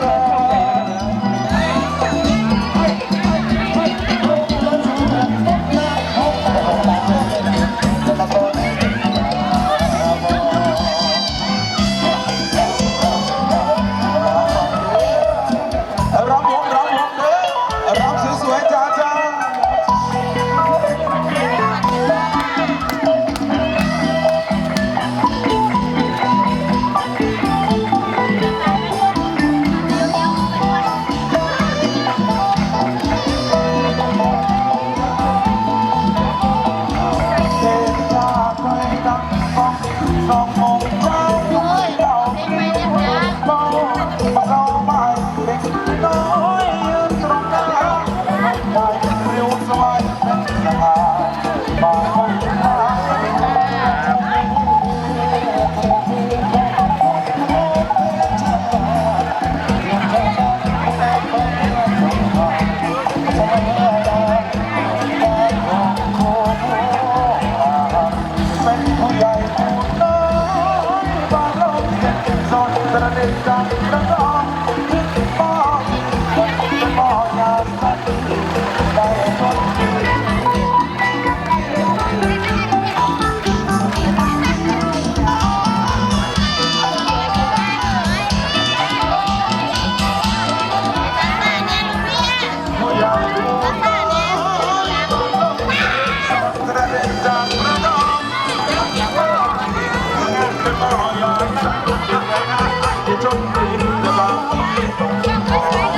ร้ Hãy subscribe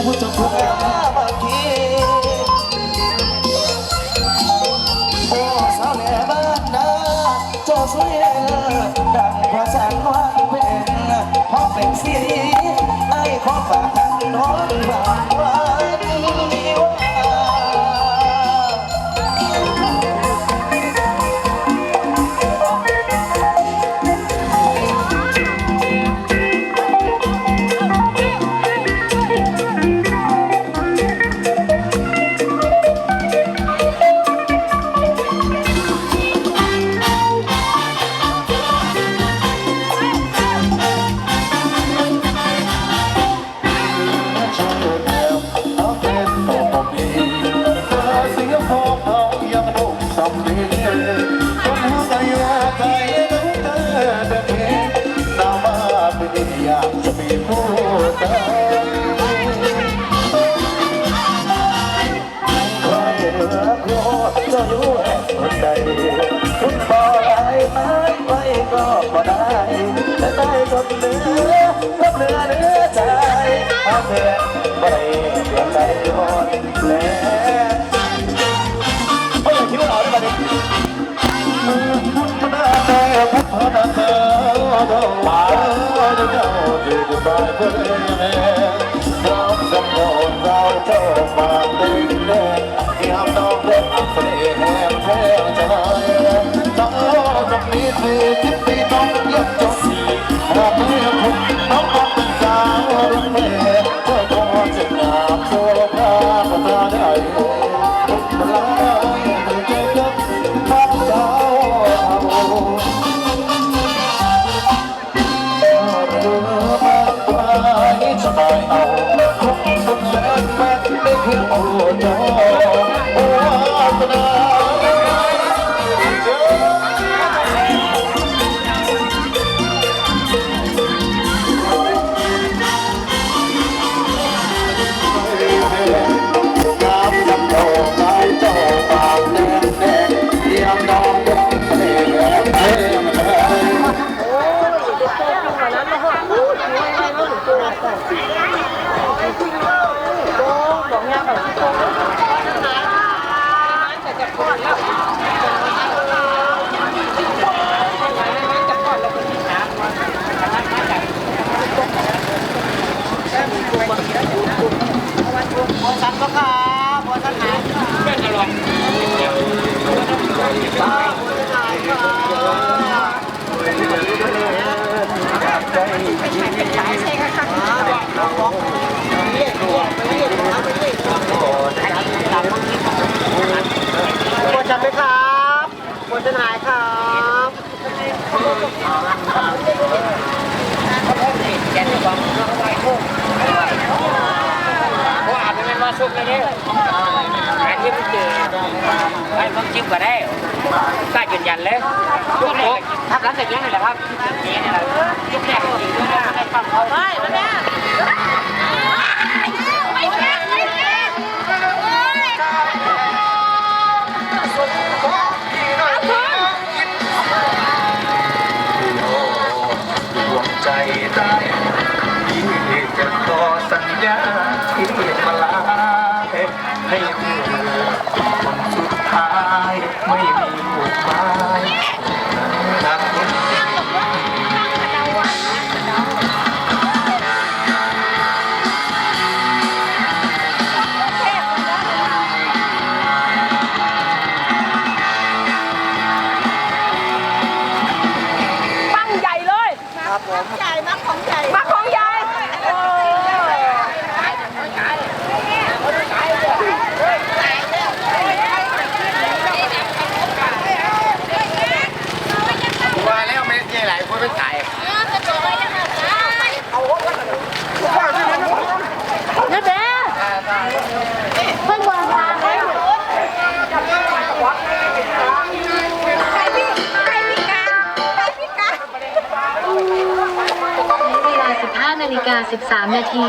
และผู้ชมทุกท่าน เอาเพื่อนบ่ได้เปลี่ยนใจหมดแล้วโอ้ยคิดว่าเอาได้ปะเนี่ยพุทธนาเตพุทธนาเตป่าเจ้าเดือดร้อนเพื่อนเราสมบูรณ์เราเจ้ามาตึงเด่นยามน้องเล่อักเสบ ปวดจันไหมครับปวดจะหายครับว่าอาจจะเป็น ว่าสุกเลยเนี่ยหาที่ไม่เจอไอ้ต้องจิ้มก็ได้กล้ายืนยันเลยยุคแรกทับหลังจากนี้นี่แหละครับนี่นี่แหละยุคแรกจริงๆด้วยให้ฟังเขาไม่มาแม่ไม่แม่ไม่แม่ดวงใจได้ ไม่มีบุตรหม 13 นาที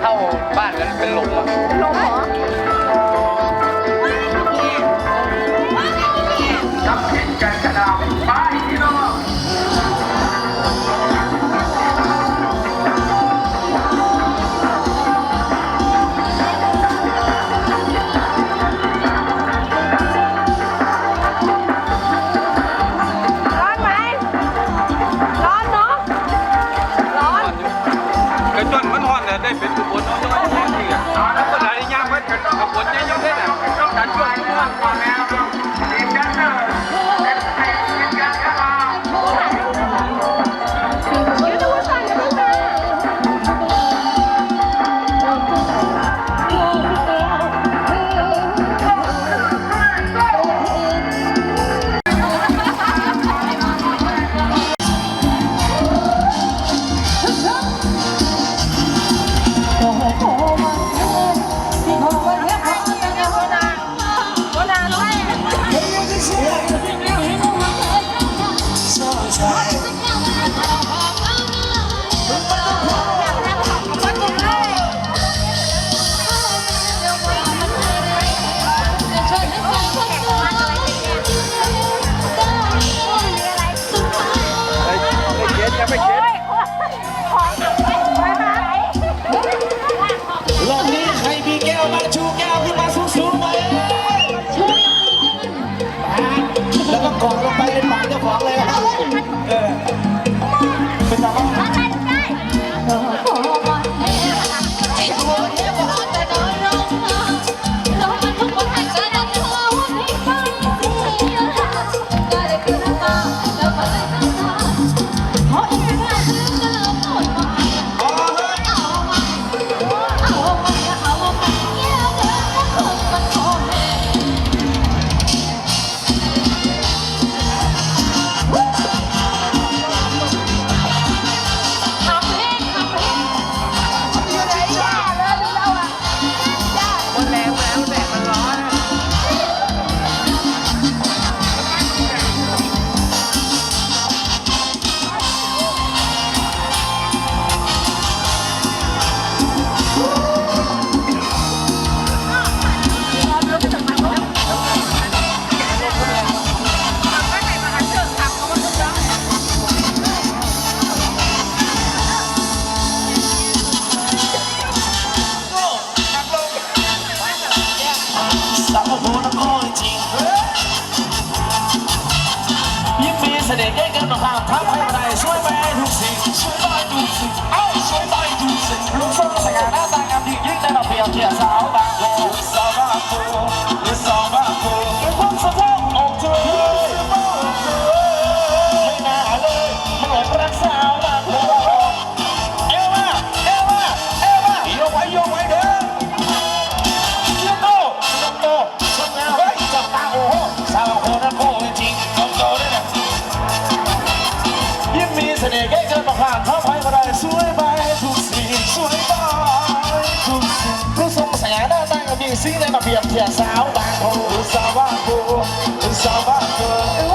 เข้าบ้านกันเป็นลมอะ ลมเหรอ salvador, me salvador. Aquí sin embargo, ya sabes, bajo un sabaco, un sabaco.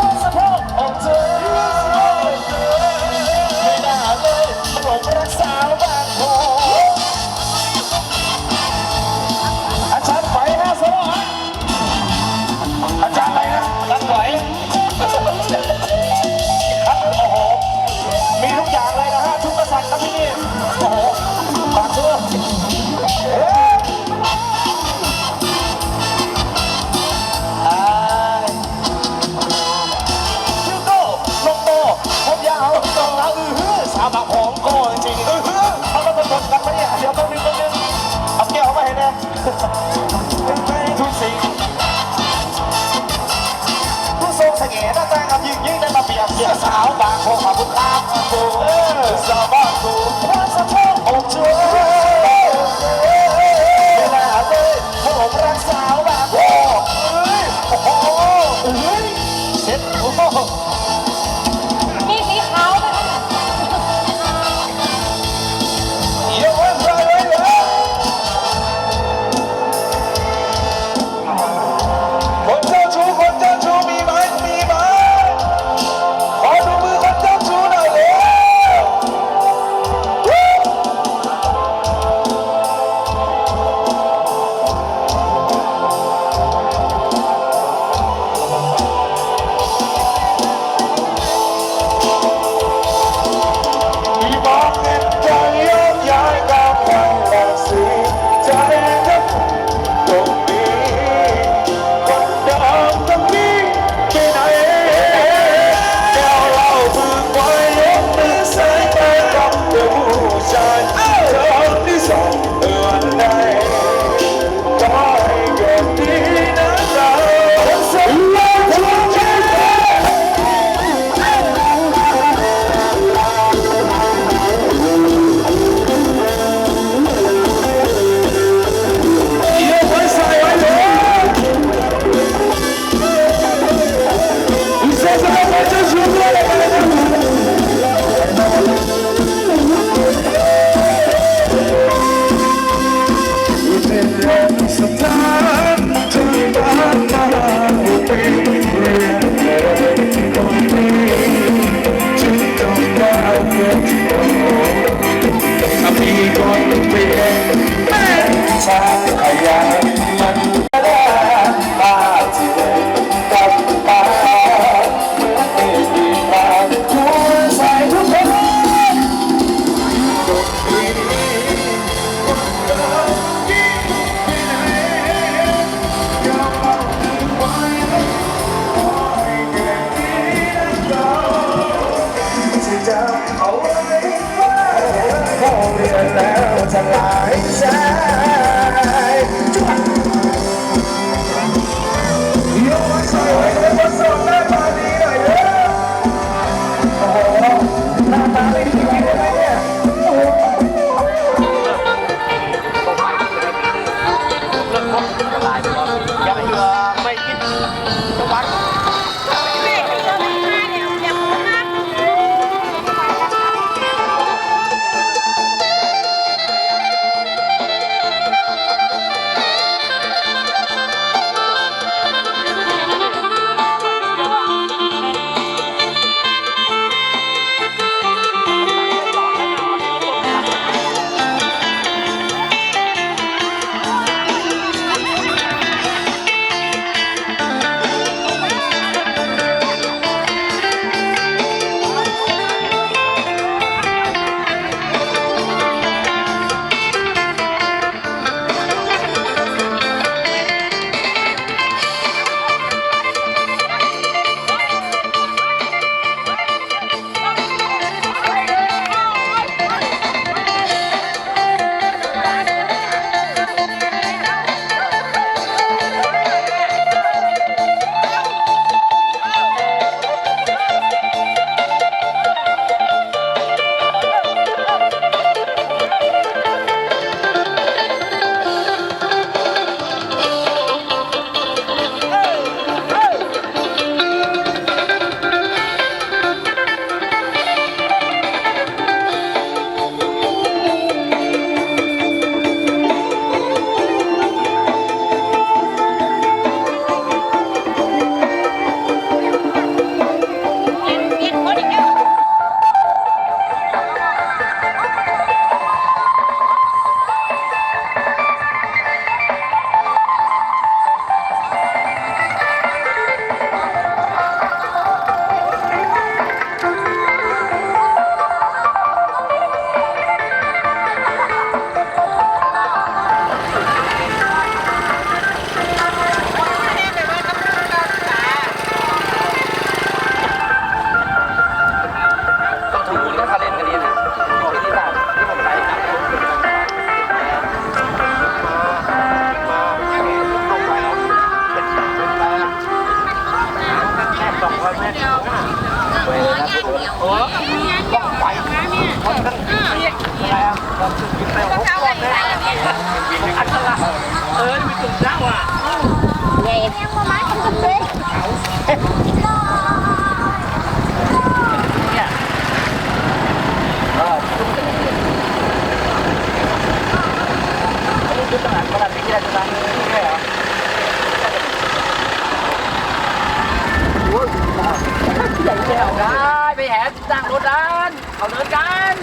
จ้างรถด้านเอาเดินกัน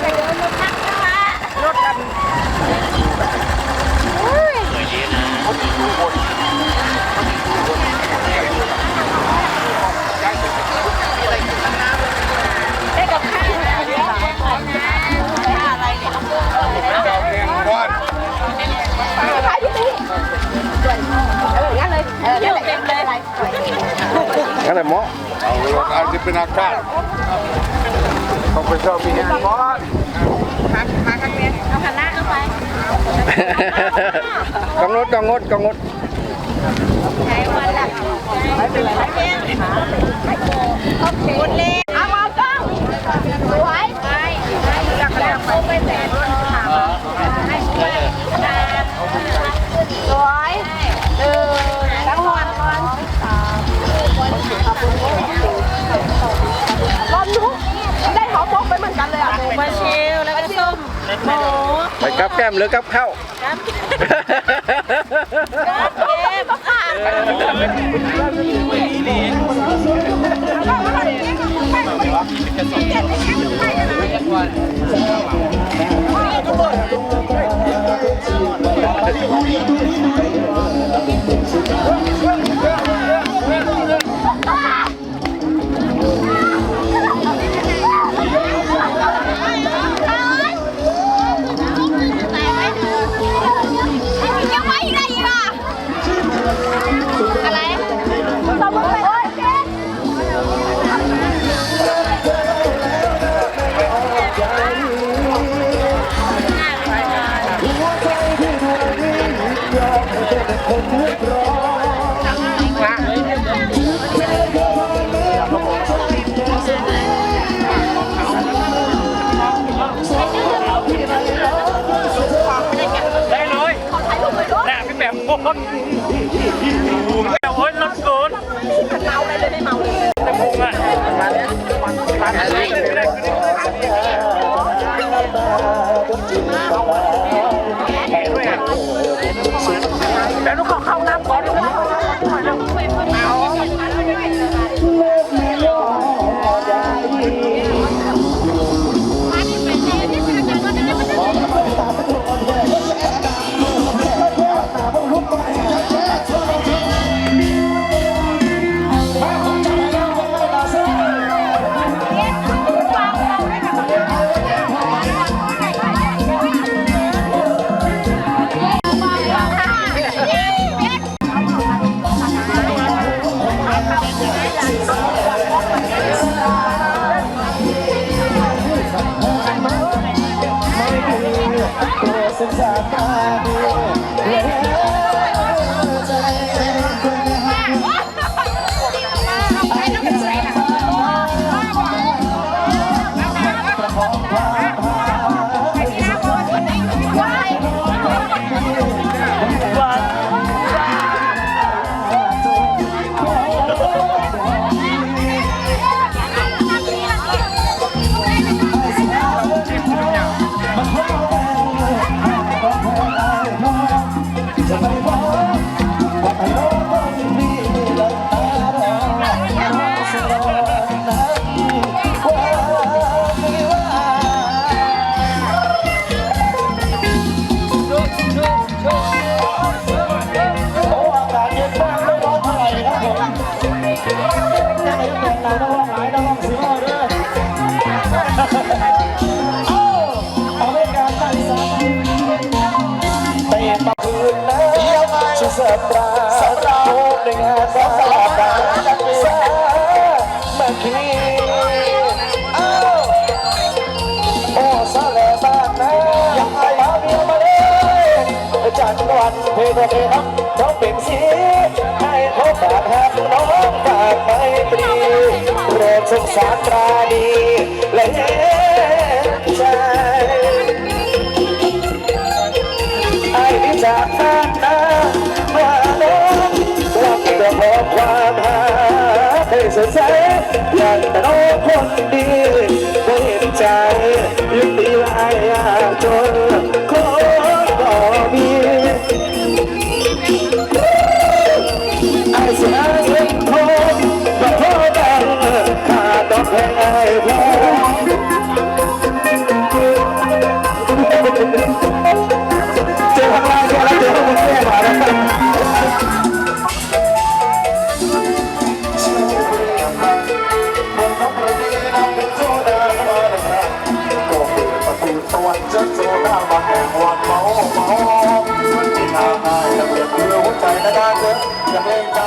ไปเดินรถทักรถกัน งั้นแหละ หมออาจจะเป็นอากาศต้องไปชอบพี่แฮนบอลกองรถกองรถกองรถเอามากล้องสวยไปอยากเรียกไปไปแต่ หมูไปกับแก้มหรือกับข้าวเอ๊ะก็ผ่าน ได้เลยแหลพี่แหม่มโคตโอ้ยรถเกิน เมาเลยไม่เมาเลย แต่งอะ ดี๋ยวหนูขอเข้า แสอยากแต่น้อคนดีบ่เห็นใจยุติลายจนคนบ่มีไอ้สนาเงินทองบ่พอแบ่งค่าตอบแทนไอ้พ่อ วันจะโจทางมาแห่งวันเมาโอ้มามันจีนาหายจะเปลี่ยนเรือหัวใจนะด้านเธออยากเล่นใจ